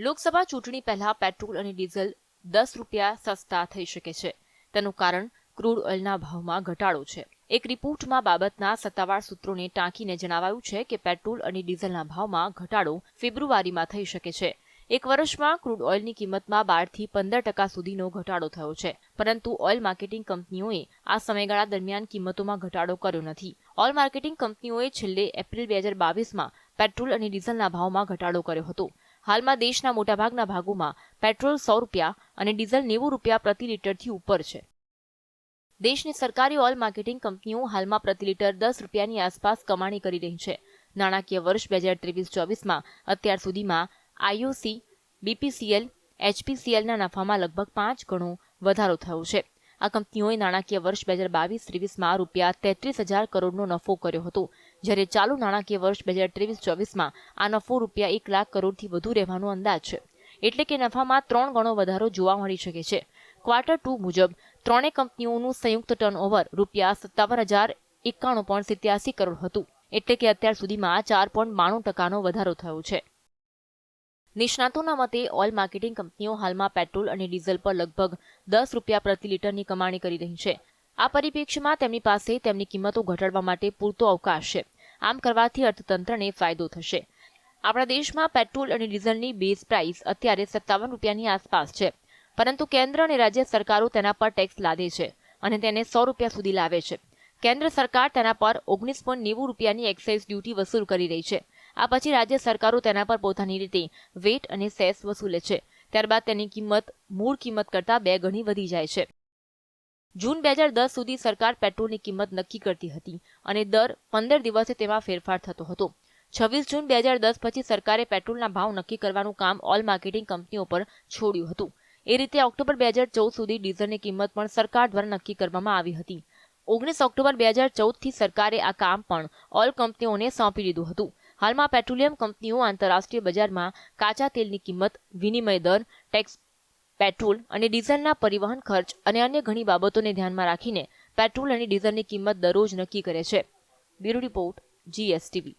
લોકસભા ચૂંટણી પહેલા પેટ્રોલ અને ડીઝલ દસ રૂપિયા સસ્તા થઈ શકે છે. તેનું કારણ ક્રૂડ ઓઇલના ભાવમાં ઘટાડો છે. એક રિપોર્ટમાં બાબતના સત્તાવાર સૂત્રોને ટાંકીને જણાવાયું છે કે પેટ્રોલ અને ડીઝલના ભાવમાં ઘટાડો ફેબ્રુઆરીમાં થઈ શકે છે. એક વર્ષમાં ક્રૂડ ઓઇલની કિંમતમાં બારથી પંદર ટકા સુધીનો ઘટાડો થયો છે. પરંતુ ઓઇલ માર્કેટિંગ કંપનીઓએ આ સમયગાળા દરમિયાન કિંમતોમાં ઘટાડો કર્યો નથી. ઓઇલ માર્કેટિંગ કંપનીઓએ છેલ્લે એપ્રિલ બે હજાર બાવીસમાં પેટ્રોલ અને ડીઝલના ભાવમાં ઘટાડો કર્યો હતો. હાલમાં દેશના મોટાભાગના ભાગોમાં પેટ્રોલ સો રૂપિયા અને ડીઝલ નેવું રૂપિયા પ્રતિ લીટરથી ઉપર છે. દેશની સરકારી ઓઇલ માર્કેટિંગ કંપનીઓ હાલમાં પ્રતિ લીટર દસ રૂપિયાની આસપાસ કમાણી કરી રહી છે. નાણાકીય વર્ષ બે હજાર ત્રેવીસ ચોવીસમાં અત્યાર સુધીમાં આઈઓસી બીપીસીએલ, એચપીસીએલના નફામાં લગભગ પાંચ ગણો વધારો થયો છે. આ કંપનીઓએ નાણાકીય વર્ષ બે હજાર બાવીસ ત્રેવીસમાં રૂપિયા તેત્રીસ હજાર કરોડનો નફો કર્યો હતો. જ્યારે ચાલુ નાણાકીય વર્ષ બે હજાર ત્રેવીસ ચોવીસમાં આ નફો રૂપિયા એક લાખ કરોડથી વધુ રહેવાનો અંદાજ છે. એટલે કે નફામાં ત્રણ ગણો વધારો જોવા મળી શકે છે. ક્વાર્ટર ટુ મુજબ, ત્રણેય કંપનીઓનું સંયુક્ત ટર્નઓવર રૂપિયા સત્તાવન હજાર એકાણું પોઈન્ટ સિત્યાસી કરોડ હતું. એટલે કે અત્યાર સુધીમાં ચાર પોઈન્ટ બાણું ટકાનો વધારો થયો છે. નિષ્ણાતોના મતે, ઓઇલ માર્કેટિંગ કંપનીઓ હાલમાં પેટ્રોલ અને ડીઝલ પર લગભગ દસ રૂપિયા પ્રતિ લીટરની કમાણી કરી રહી છે. આ પરિપ્રેક્ષ્યમાં તેમની પાસે તેમની કિંમતો ઘટાડવા માટે પૂરતો અવકાશ છે. આમ કરવાથી અર્થતંત્રને ફાયદો થશે. આપણા દેશમાં પેટ્રોલ અને ડીઝલની બેઝ પ્રાઇસ અત્યારે સત્તાવન રૂપિયાની આસપાસ છે. પરંતુ કેન્દ્ર અને રાજ્ય સરકારો તેના પર ટેક્સ લાદે છે અને તેને સો રૂપિયા સુધી લાવે છે. કેન્દ્ર સરકાર તેના પર ઓગણીસ પોઈન્ટ નેવું રૂપિયાની એક્સાઇઝ ડ્યુટી વસૂલ કરી રહી છે. આ પછી રાજ્ય સરકારો તેના પર પોતાની રીતે વેટ અને સેસ વસૂલે છે. ત્યારબાદ તેની કિંમત મૂળ કિંમત કરતાં બે ગણી વધી જાય છે. જૂન બે હજાર દસ સુધી સરકાર પેટ્રોલની કિંમત નક્કી કરતી હતી અને દર પંદર દિવસે તેમાં ફેરફાર થતો હતો. છવ્વીસ જૂન બે હજાર દસ પછી સરકારે પેટ્રોલના ભાવ નક્કી કરવાનું કામ ઓલ માર્કેટિંગ કંપનીઓ પર છોડ્યું હતું. એ રીતે ઓક્ટોબર બે હજાર ચૌદ સુધી ડીઝલની કિંમત પણ સરકાર દ્વારા નક્કી કરવામાં આવી હતી. ઓગણીસ ઓક્ટોબર બે હજાર ચૌદથી સરકારે આ કામ પણ ઓઇલ કંપનીઓને સોંપી દીધું હતું. હાલમાં પેટ્રોલિયમ કંપનીઓ આંતરરાષ્ટ્રીય બજારમાં કાચા તેલની કિંમત, વિનિમય દર, ટેક્સ પેટ્રોલ અને ડીઝલના પરિવહન ખર્ચ અને અન્ય ઘણી બાબતોને ધ્યાનમાં રાખીને પેટ્રોલ અને ડીઝલની કિંમત દરરોજ નક્કી કરે છે. Bureau report GSTV